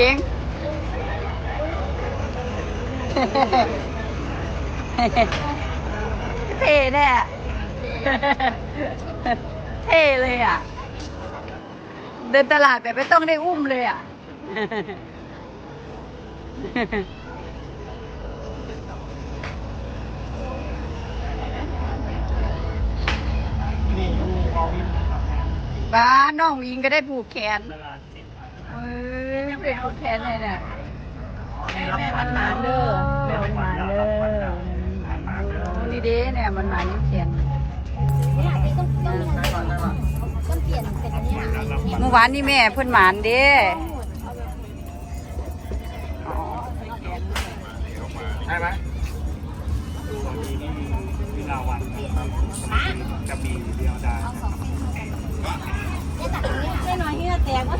เอง เท่แน่เท่เลยอะ เดินตลาดแบบไม่ต้องได้อุ้มเลยอะ บ้าน้องอิงก็ได้ผูกแขนเอ้ยเป็นผูกแขนเลยเนี่ย แม่แม่มันมาเด้อแม่มันมาเด้อนี่เด้เนี่ยมันมานิ้วแขนเนี่ยต้องต้องต้องเปลี่ยนเป็นอันนี้อะเมื่อวานนี่แม่เพิ่นหมานเด้อ๋อได้ไหมตอนนี้นี่วิลาวันนะครับจะมีเดียวดายนะครับเนี่ยตัดตรงนี้แค่น้อยที่จะแตกว่า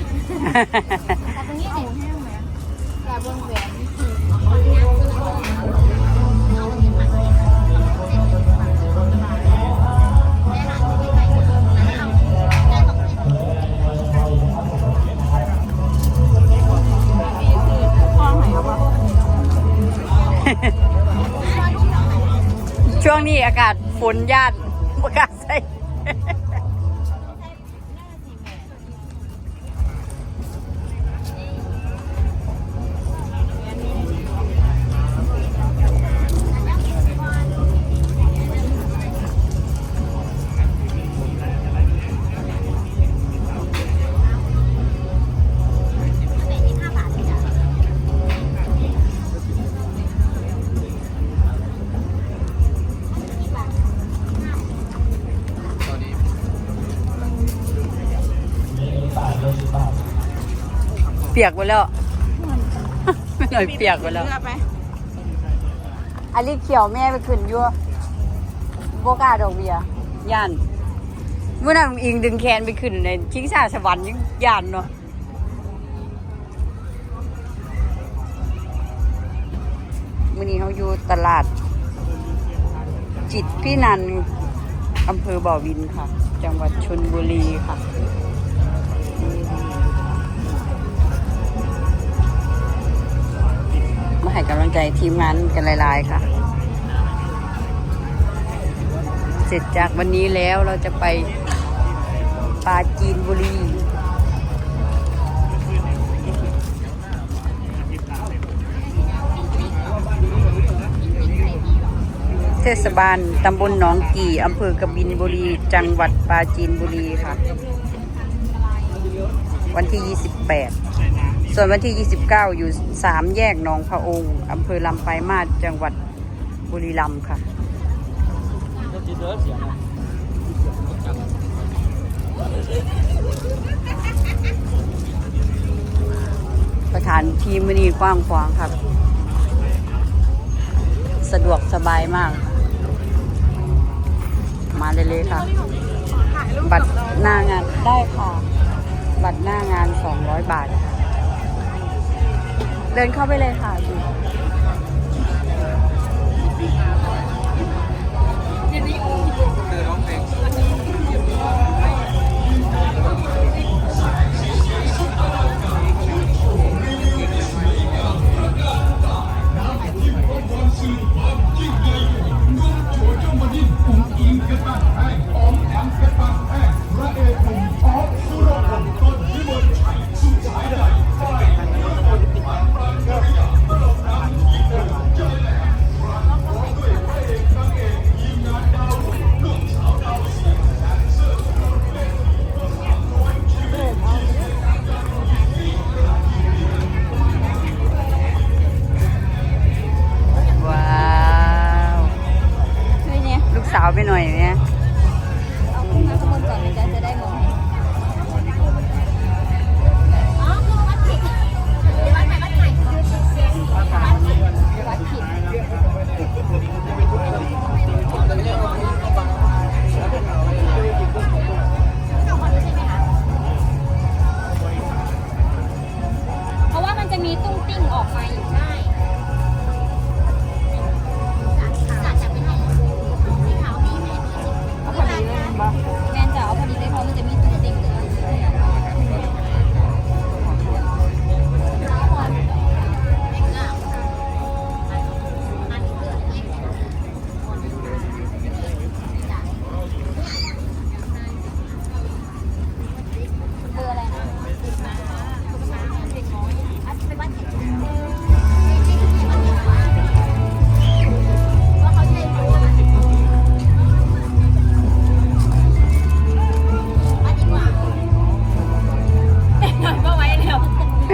ฝนญาติ ปียกไปแล้วไม่หน่อยเปียกไปแล้วอันนี้เขียวแม่ไปขึ้นอยั่วโบกล้าดอกเบียร์ย่านเมื่อนั้นอิงดึงแขนไปขึ้นในชิงชาสวรรค์ยังย่านเนาะมื่อนี้เขาอยู่ตลาด จิตรพี่นันอำเภอบ่อวินค่ะ จังหวัดชนบุรีค่ะ มาให้กำลังใจทีมงานกันหลายๆค่ะ เสร็จจากวันนี้แล้วเราจะไปปาจีนบุรีเทศบาลตำบลหนองกี่อำเภอกบินบุรี จังหวัดปราจีนบุรีค่ะ วันที่ 28 ส่วนวันที่ 29 อยู่ 3 แยกหนองพระองค์อำเภอลำปลายมาศจังหวัดบุรีรัมย์ค่ะสถานที่มือนีกว้างขวางครับ สะดวกสบายมาก มาเลยเลยๆค่ะ บัตรหน้างานได้ค่ะ บัตรหน้างาน 200 บาทค่ะ เดินเข้าไปเลยค่ะอยู่เดี๋ยวนี้ร้องเพลง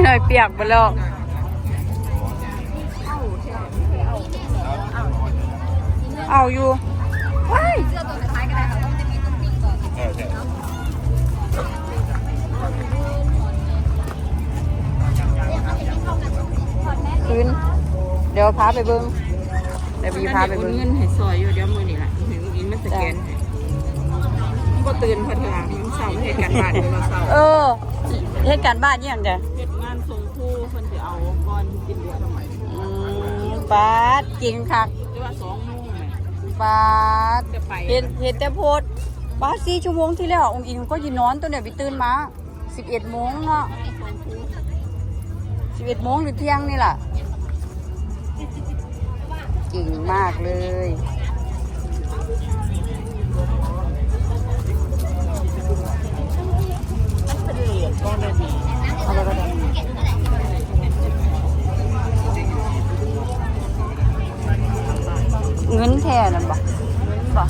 หน่อยเปียกไปแล้วเอาอยู่ว้ายเสื้อตัวสุดท้ายก็ได้ค่ะเพราะมันจะมีตุ้งติ้งก่อนเออใช่คืนเดี๋ยวพาไปเบิ้งเดี๋ยวบีพาไปเบิ้งเงินให้ซอยอยู่เดี๋ยวมือนี่แหละเห็นอินมันสแกนให้มันก็ตื่นพอทีหลังมันเศร้าเหตุการณ์บ้านอยู่เราเศร้าเออเหตุการณ์บ้านนี่ยังไง ก้อนกินเดือนทำไมอืมปาดกินคักหรือว่าสองโมงไหมปาดจะไปเห็นเห็นแต่โพดปาดสี่ชั่วโมงที่แล้วองค์อิงก็ยืนนอนตัวเนี่ยไปตื่นมาสิบเอ็ดโมงเนาะสิบเอ็ดโมงหรือเที่ยงนี่แหละเก่งมากเลยเป็นเหรียญก้อนละดีเอา เงินแท้นั่นบ่เงินบ่